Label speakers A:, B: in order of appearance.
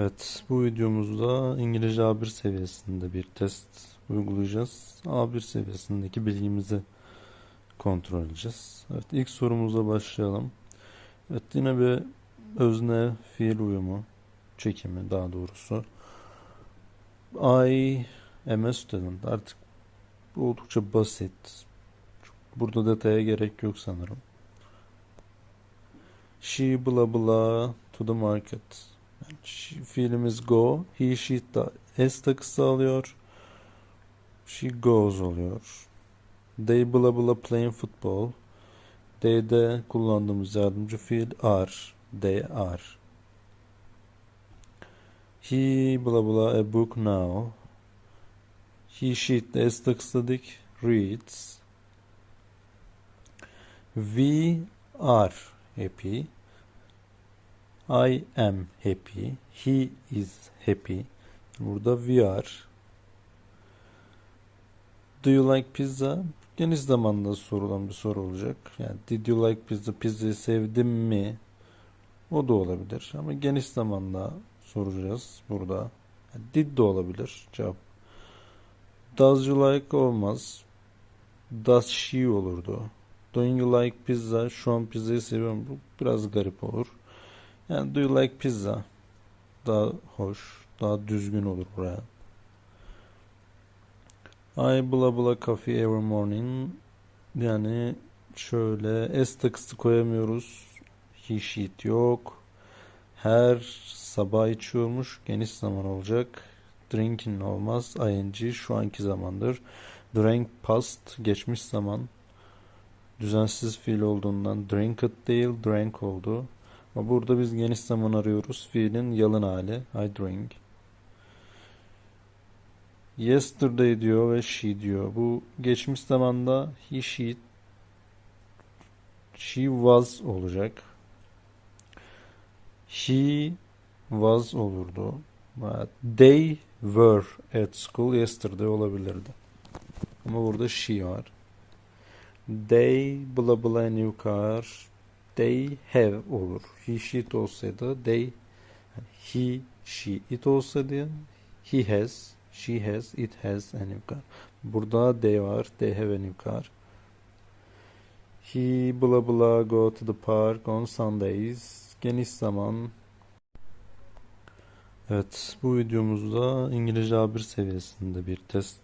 A: Evet, bu videomuzda İngilizce A1 seviyesinde bir test uygulayacağız. A1 seviyesindeki bilgimizi kontrol edeceğiz. Evet, ilk sorumuza başlayalım. Evet, yine bir özne fiil uyumu, çekimi daha doğrusu. I am a student. Artık bu oldukça basit. Burada detaya gerek yok sanırım. She blah blah to the market. Fiilimiz go. He, she da S takısı alıyor. She goes oluyor. They blah blah playing football. They'de kullandığımız yardımcı fiil are. They are. He blah blah a book now. He she de S takısı dedik. Reads. We are happy. I am happy. He is happy. Burada we are. Do you like pizza? Geniş zamanda sorulan bir soru olacak. Yani did you like pizza? Pizzayı sevdin mi? O da olabilir. Ama geniş zamanda soracağız burada. Yani did de olabilir cevap. Does you like olmaz. Does she olurdu. Don't you like pizza? Şu an pizzayı seviyorum. Bu biraz garip olur. Yani do you like pizza? Daha hoş, daha düzgün olur buraya. I blah blah coffee every morning. Yani şöyle S takısı koyamıyoruz. He sheet yok. Her sabah içiyormuş. Geniş zaman olacak. Drinking olmaz. ing şu anki zamandır. Drank past geçmiş zaman. Düzensiz fiil olduğundan drinked değil drank oldu. Burada biz geniş zaman arıyoruz. Fiilin yalın hali. I drink. Yesterday diyor ve she diyor. Bu geçmiş zamanda he, she, she was olacak. He was olurdu. They were at school yesterday olabilirdi. Ama burada she var. They blah blah a new car. They have olur. He, she it olsaydı they he, she, it olsaydı he has, she has, it has new car. Burada they var. They have new car. He blah blah go to the park on Sundays. Geniş zaman. Evet, bu videomuzda İngilizce A1 seviyesinde bir test